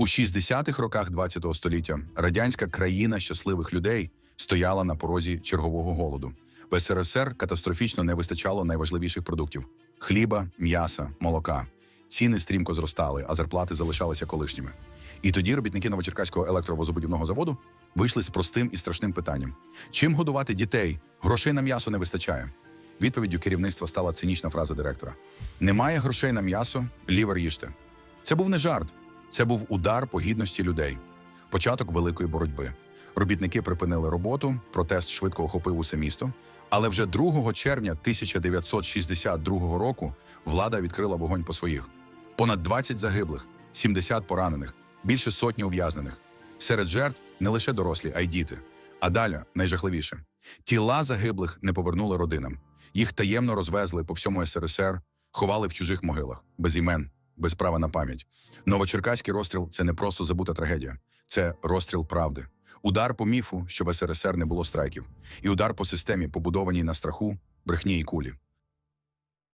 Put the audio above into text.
У 60-х роках ХХ століття радянська країна щасливих людей стояла на порозі чергового голоду. В СРСР катастрофічно не вистачало найважливіших продуктів: хліба, м'яса, молока. Ціни стрімко зростали, а зарплати залишалися колишніми. І тоді робітники Новочеркаського електровозобудівного заводу вийшли з простим і страшним питанням: чим годувати дітей? Грошей на м'ясо не вистачає. Відповіддю керівництва стала цинічна фраза директора: Немає грошей на м'ясо, лівер їжте. Це був не жарт, це був удар по гідності людей, початок великої боротьби. Робітники припинили роботу, протест швидко охопив усе місто. Але вже 2 червня 1962 року влада відкрила вогонь по своїх. Понад 20 загиблих, 70 поранених, більше сотні ув'язнених. Серед жертв не лише дорослі, а й діти. А далі найжахливіше: тіла загиблих не повернули родинам. Їх таємно розвезли по всьому СРСР, ховали в чужих могилах, без імен, без права на пам'ять. Новочеркаський розстріл це не просто забута трагедія, це розстріл правди. Удар по міфу, що в СРСР не було страйків, і удар по системі, побудованій на страху, брехні і кулі.